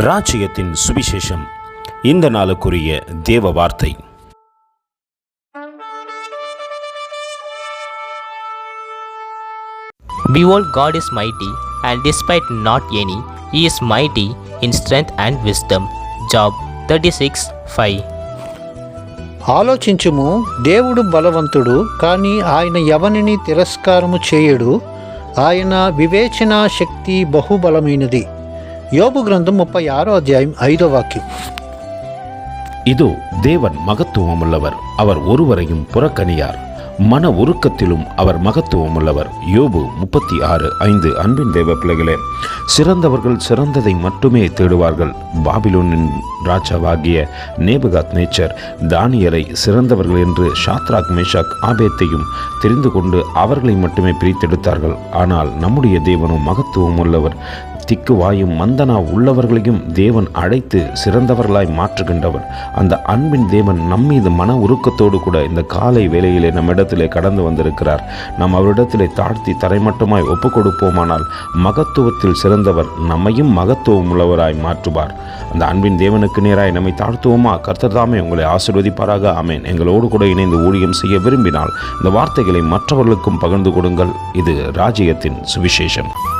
ராஜ்யத்தின் சுவிசேஷம் இந்த நாளுக்குரிய தேவ வார்த்தை Behold, God is mighty, and despite not any, He is mighty in strength and wisdom. Job 36 5. ఆలోచించుము దేవుడు బలవంతుడు కానీ ఆయన ఎవనిని తిరస్కారము చేయడు ఆయన వివేచన శక్తి బహుబలమైనది యోబు గ్రంథం ముప్పై ఆరో అధ్యాయం ఐదో వాక్యం இதோ தேவன் மகத்துவமுள்ளவர் அவர் ஒருவரையும் புறக்கணியார் மன உருக்கத்திலும் அவர் மகத்துவமுள்ளவர் யோபு முப்பத்தி ஆறு ஐந்து அன்பின் தேவ பிள்ளைகளே சிறந்தவர்கள் சிறந்ததை மட்டுமே தேடுவார்கள் பாபிலோனின் ராஜாவாகிய நேபுகாத் நேச்சர் தானியரை சிறந்தவர்கள் என்று ஷாத்ராக் மேஷாக் ஆபேத்தையும் தெரிந்து கொண்டு அவர்களை மட்டுமே பிரித்தெடுத்தார்கள் ஆனால் நம்முடைய தேவனும் மகத்துவம் உள்ளவர் திக்கு வாயும் மந்தனா உள்ளவர்களையும் தேவன் அழைத்து சிறந்தவர்களாய் மாற்றுகின்றவர். அந்த அன்பின் தேவன் நம்மீது மன உருக்கத்தோடு கூட இந்த காலை வேளையிலே நம்மிடத்திலே கடந்து வந்திருக்கிறார். நாம் அவரிடத்திலே தாழ்த்தி தரைமட்டமாய் ஒப்பு கொடுப்போமானால் மகத்துவத்தில் சிறந்தவர் நம்மையும் மகத்துவம் உள்ளவராய் மாற்றுவார். அந்த அன்பின் தேவனுக்கு நேராய் நம்மை தாழ்த்துவோமா? கர்த்தர் தாமே உங்களை ஆசிர்வதிப்பாராக. ஆமேன். எங்களோடு கூட இணைந்து ஊழியம் செய்ய விரும்பினால் இந்த வார்த்தைகளை மற்றவர்களுக்கும் பகிர்ந்து கொடுங்கள். இது ராஜ்யத்தின் சுவிசேஷம்.